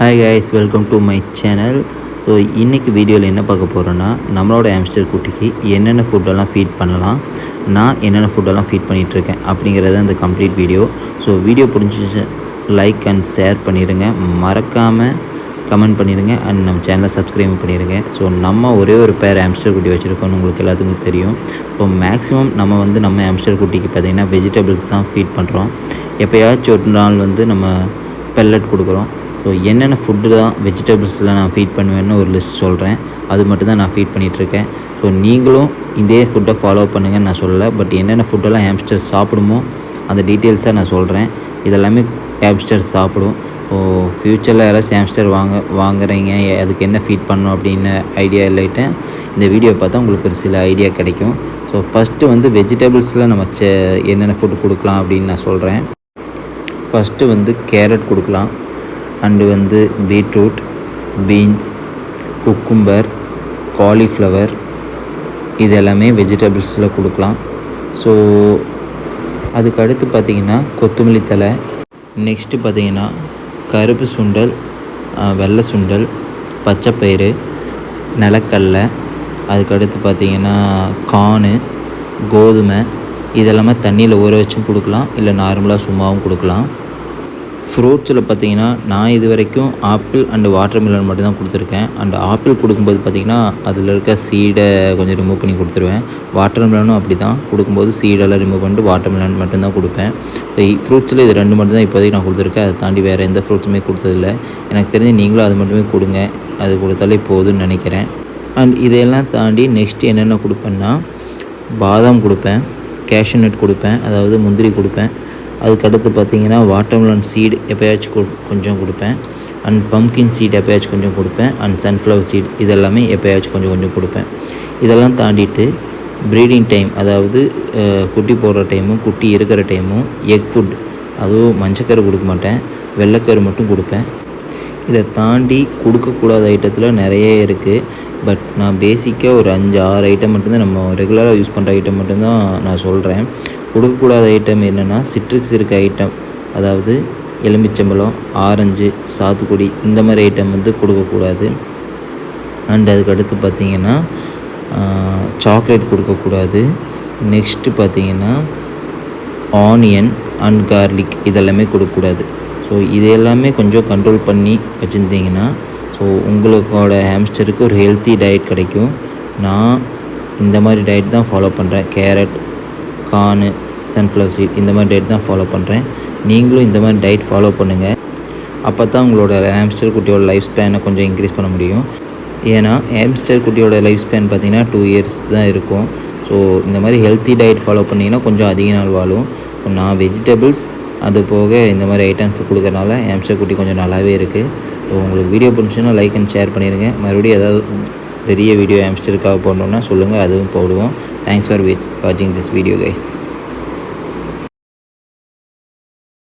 Hi guys welcome to my channel so இன்றைக்கி வீடியோவில் என்ன பார்க்க போகிறோன்னா நம்மளோட ஆம்ஸ்டர் குட்டிக்கு என்னென்ன ஃபுட்டெல்லாம் ஃபீட் பண்ணலாம் நான் என்னென்ன ஃபுட்டெல்லாம் ஃபீட் பண்ணிகிட்ருக்கேன் அப்படிங்கிறது அந்த கம்ப்ளீட் வீடியோ ஸோ வீடியோ பிடிச்சிச்சு லைக் அண்ட் ஷேர் பண்ணிடுங்க மறக்காமல் கமெண்ட் பண்ணிடுங்க அண்ட் நம்ம சேனலை சப்ஸ்கிரைப் பண்ணிடுங்க ஸோ நம்ம ஒரே ஒரு பேர் ஆம்ஸ்டர் குட்டி வச்சுருக்கோம்னு உங்களுக்கு எல்லாத்துக்கும் தெரியும். ஸோ மேக்ஸிமம் நம்ம வந்து நம்ம ஹாம்ஸ்டர் குட்டிக்கு பார்த்திங்கன்னா வெஜிடபிள்ஸ் தான் ஃபீட் பண்ணுறோம் எப்போயாச்சும் ஒரு நாள் வந்து நம்ம பெல்லட் கொடுக்குறோம். ஸோ என்னென்ன ஃபுட்டு தான் வெஜிடபிள்ஸில் நான் ஃபீட் பண்ணுவேன்னு ஒரு லிஸ்ட் சொல்கிறேன் அது மட்டும் தான் நான் ஃபீட் பண்ணிகிட்ருக்கேன் ஸோ நீங்களும் இதே ஃபுட்டை ஃபாலோ பண்ணுங்கன்னு நான் சொல்லலை. பட் என்னென்ன ஃபுட்டெல்லாம் ஹேம்ஸ்டர் சாப்பிடுமோ அந்த டீட்டெயில்ஸாக நான் சொல்கிறேன் இதெல்லாமே ஹேம்ஸ்டர் சாப்பிடும். ஸோ ஃப்யூச்சரில் யாராச்சும் ஹேம்ஸ்டர் வாங்க வாங்குறீங்க அதுக்கு என்ன ஃபீட் பண்ணணும் அப்படின்னு ஐடியா இல்லைட்டு இந்த வீடியோ பார்த்தா உங்களுக்கு ஒரு சில ஐடியா கிடைக்கும். ஸோ ஃபஸ்ட்டு வந்து வெஜிடபிள்ஸில் நம்ம செ என்னென்ன ஃபுட் கொடுக்கலாம் அப்படின்னு நான் சொல்கிறேன் ஃபஸ்ட்டு வந்து கேரட் கொடுக்கலாம். அண்டு வந்து பீட்ரூட் பீன்ஸ் குக்கும்பர் காலிஃப்ளவர் இது எல்லாமே வெஜிடபிள்ஸில் கொடுக்கலாம். ஸோ அதுக்கு அடுத்து பார்த்திங்கன்னா கொத்தமல்லி தலை நெக்ஸ்ட்டு பார்த்திங்கன்னா கருப்பு சுண்டல் வெள்ளை சுண்டல் பச்சைப்பயிறு நிலக்கடலை அதுக்கடுத்து பார்த்திங்கன்னா கானு கோதுமை இதெல்லாமே தண்ணியில் ஊற வச்சும் கொடுக்கலாம். இல்லை நார்மலாக சும்மாவும் கொடுக்கலாம். ஃப்ரூட்ஸில் பார்த்தீங்கன்னா நான் இது வரைக்கும் ஆப்பிள் அண்டு வாட்டர் மிலன் மட்டும்தான் கொடுத்துருக்கேன். அண்ட் ஆப்பிள் கொடுக்கும்போது பார்த்திங்கன்னா அதில் இருக்க சீடை கொஞ்சம் ரிமூவ் பண்ணி கொடுத்துருவேன். வாட்டர் மிலனும் அப்படி தான். கொடுக்கும்போது சீடெல்லாம் ரிமூவ் பண்ணிட்டு வாட்டர் மிலன் மட்டும்தான் கொடுப்பேன். ஃப்ரூட்ஸில் இது ரெண்டு மட்டும் தான் இப்போதைக்கு நான் கொடுத்துருக்கேன். அதை தாண்டி வேறு எந்த ஃப்ரூட்ஸுமே கொடுத்ததில்ல. எனக்கு தெரிஞ்சு நீங்களும் அது மட்டுமே கொடுங்க. அது கொடுத்தாலே போதும்னு நினைக்கிறேன். அண்ட் இதையெல்லாம் தாண்டி நெக்ஸ்ட் என்னென்ன கொடுப்பேன்னா பாதாம் கொடுப்பேன். கேஷ்யூ நட் கொடுப்பேன். அதாவது முந்திரி கொடுப்பேன். அதுக்கடுத்து பார்த்தீங்கன்னா வாட்டர்மெலன் சீடு எப்போயாச்சும் கொஞ்சம் கொடுப்பேன். அண்ட் பம்கின் சீட் எப்போயாச்சும் கொஞ்சம் கொடுப்பேன். அண்ட் சன்ஃப்ளவர் சீட் இதெல்லாமே எப்போயாச்சும் கொஞ்சம் கொஞ்சம் கொடுப்பேன். இதெல்லாம் தாண்டிட்டு ப்ரீடிங் டைம் அதாவது குட்டி போடுற டைமும் குட்டி இருக்கிற டைமும் எக் ஃபுட் அதுவும் மஞ்சக்கரு கொடுக்க மாட்டேன். வெள்ளைக்கரு மட்டும் கொடுப்பேன். இதை தாண்டி கொடுக்கக்கூடாத ஐட்டத்தில் நிறைய இருக்குது பட் நான் பேசிக்காக ஒரு அஞ்சு ஆறு ஐட்டம் மட்டும்தான் நம்ம ரெகுலராக யூஸ் பண்ணுற ஐட்டம் மட்டும்தான் நான் சொல்கிறேன் கொடுக்கக்கூடாத ஐட்டம் என்னென்னா சிட்ரிக்ஸ் இருக்க ஐட்டம் அதாவது எலுமிச்சம்பழம் ஆரஞ்சு சாத்துக்குடி இந்த மாதிரி ஐட்டம் வந்து கொடுக்கக்கூடாது. அண்ட் அதுக்கடுத்து பார்த்திங்கன்னா சாக்லேட் கொடுக்கக்கூடாது. நெக்ஸ்ட்டு பார்த்திங்கன்னா ஆனியன் அண்ட் கார்லிக் இதெல்லாமே கொடுக்கக்கூடாது. ஸோ இது எல்லாமே கொஞ்சம் கண்ட்ரோல் பண்ணி வச்சுருந்தீங்கன்னா ஸோ உங்களுக்கோட ஹேம்ஸ்டருக்கு ஒரு ஹெல்த்தி டயட் கிடைக்கும். நான் இந்த மாதிரி டயட் தான் ஃபாலோ பண்ணுறேன் கேரட் கார்னு சன்ஃப்ளவர் சீட் இந்த மாதிரி டயட் தான் ஃபாலோ பண்ணுறேன் நீங்களும் இந்த மாதிரி டயட் ஃபாலோ பண்ணுங்கள் அப்போ தான் உங்களோட ஹேம்ஸ்டர் குட்டியோட லைஃப் ஸ்பேனை கொஞ்சம் இன்க்ரீஸ் பண்ண முடியும். ஏன்னா ஹேம்ஸ்டர் குட்டியோட லைஃப் ஸ்பேன் பார்த்திங்கன்னா டூ இயர்ஸ் தான் இருக்கும். ஸோ இந்த மாதிரி ஹெல்த்தி டயட் ஃபாலோ பண்ணிங்கன்னா கொஞ்சம் அதிக நாள் வாழும். நான் வெஜிடபிள்ஸ் அது போக இந்த மாதிரி ஐட்டம்ஸ் கொடுக்குறனால ஹேம்ஸ்டர் குட்டி கொஞ்சம் நல்லாவே இருக்குது ஸோ உங்களுக்கு வீடியோ பிடிச்சுன்னா லைக் அண்ட் ஷேர் பண்ணிடுங்க மறுபடியும் ஏதாவது பெரிய வீடியோ ஹேம்ஸ்டருக்காக போடணுன்னா சொல்லுங்கள் அதுவும் போடுவோம். தேங்க்ஸ் ஃபார் வாட்சிங் திஸ் வீடியோ கைஸ்